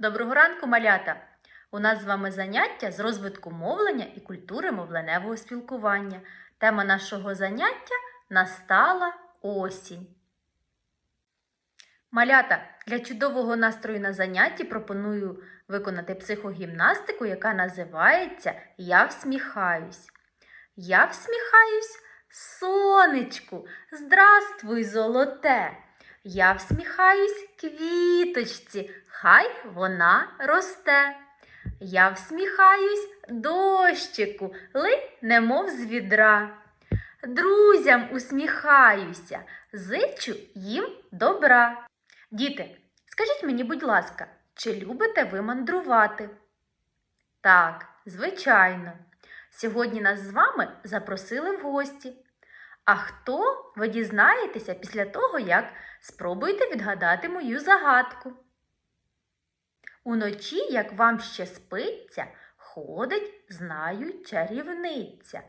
Доброго ранку, малята! У нас з вами заняття з розвитку мовлення і культури мовленевого спілкування. Тема нашого заняття настала осінь. Малята, для чудового настрою на занятті пропоную виконати психогімнастику, яка називається Я всміхаюсь. Я всміхаюсь сонечку. Здравствуй, золоте! Я всміхаюсь квіточці, хай вона росте. Я всміхаюсь дощику, лий немов з відра. Друзям усміхаюся, зичу їм добра. Діти, скажіть мені, будь ласка, чи любите ви мандрувати? Так, звичайно. Сьогодні нас з вами запросили в гості. А хто ви дізнаєтеся після того, як спробуєте відгадати мою загадку? Уночі, як вам ще спиться, ходить, знаю, чарівниця.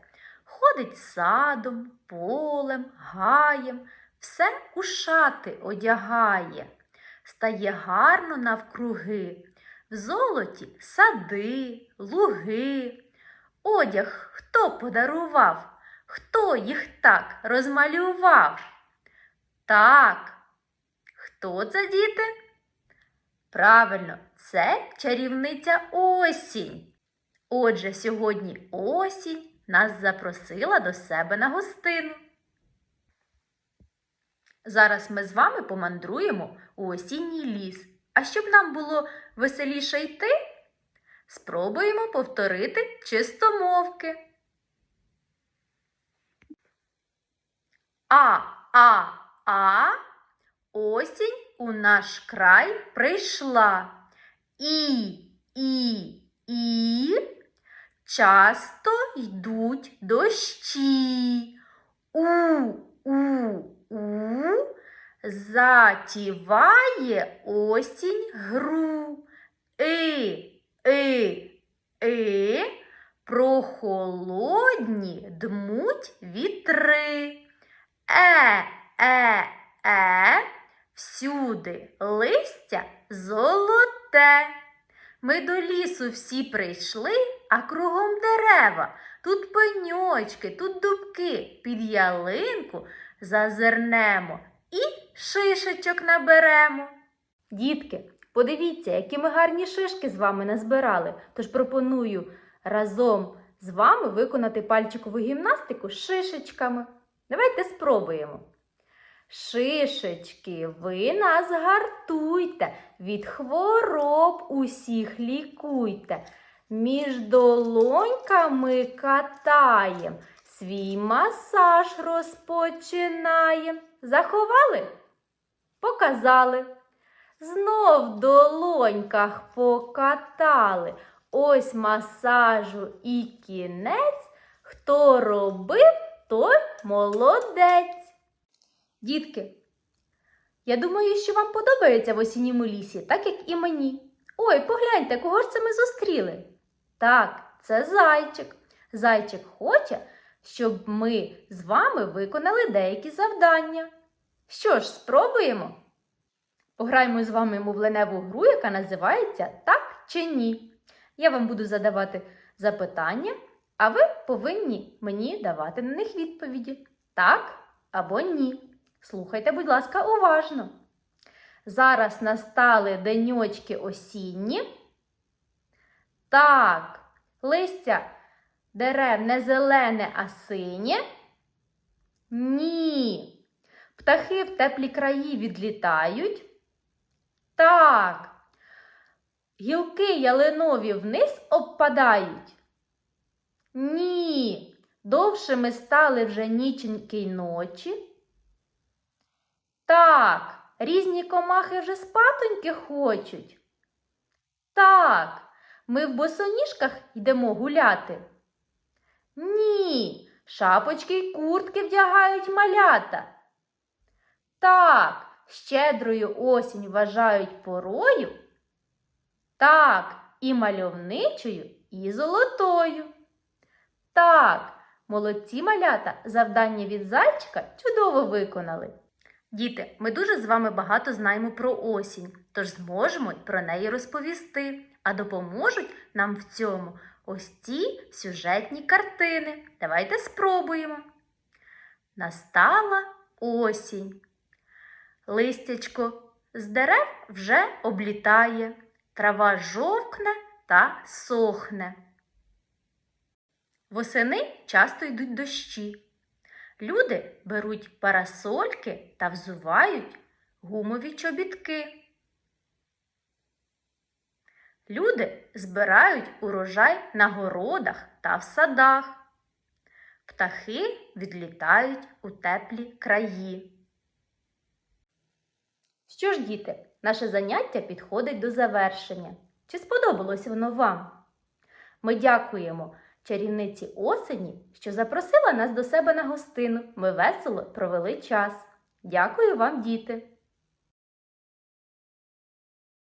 Ходить садом, полем, гаєм, все у шати одягає, стає гарно навкруги, в золоті сади, луги. Одяг хто подарував? Хто їх так розмалював? Так, хто це діти? Правильно, це чарівниця осінь. Отже, сьогодні осінь нас запросила до себе на гостину. Зараз ми з вами помандруємо у осінній ліс. А щоб нам було веселіше йти, спробуємо повторити чистомовки. А, а, а, осінь у наш край прийшла. І, і, і, часто йдуть дощі. У, у, у, затіває осінь гру. И, и, и, прохолодні дмуть вітри. Е, е, е, всюди листя золоте. Ми до лісу всі прийшли, а кругом дерева. Тут пеньочки, тут дубки, під ялинку зазирнемо і шишечок наберемо. Дітки, подивіться, які ми гарні шишки з вами назбирали. Тож пропоную разом з вами виконати пальчикову гімнастику з шишечками. Давайте спробуємо. Шишечки, ви нас гартуйте, від хвороб усіх лікуйте. Між долоньками катаєм, свій масаж розпочинаєм. Заховали? Показали. Знов в долоньках покатали. Ось масажу і кінець. Хто робив, молодець. Дітки, я думаю, що вам подобається в осінньому лісі, так як і мені. Ой, погляньте, кого ж це ми зустріли? Так, це зайчик. Зайчик хоче, щоб ми з вами виконали деякі завдання. Що ж, спробуємо? Пограємо з вами мовленеву гру, яка називається Так чи ні. Я вам буду задавати запитання, а ви повинні мені давати на них відповіді так або ні. Слухайте, будь ласка, уважно. Зараз настали деньочки осінні. Так, листя дерев не зелене, а синє. Ні. Птахи в теплі краї відлітають. Так. Гілки ялинові вниз обпадають. Ні. Довшими стали вже ніченьки й ночі. Так, різні комахи вже спатоньки хочуть. Так, ми в босоніжках йдемо гуляти. Ні, шапочки й куртки вдягають малята. Так, щедрою осінь вважають порою. Так, і мальовничою, і золотою. Так, молодці малята завдання від зайчика чудово виконали. Діти, ми дуже з вами багато знаємо про осінь, тож зможемо про неї розповісти, а допоможуть нам в цьому ось ці сюжетні картини. Давайте спробуємо. Настала осінь. Листячко з дерев вже облітає, трава жовкне та сохне. Восени часто йдуть дощі. Люди беруть парасольки та взувають гумові чобітки. Люди збирають урожай на городах та в садах. Птахи відлітають у теплі краї. Що ж, діти, наше заняття підходить до завершення. Чи сподобалось воно вам? Ми дякуємо чарівниці осені, що запросила нас до себе на гостину. Ми весело провели час. Дякую вам, діти!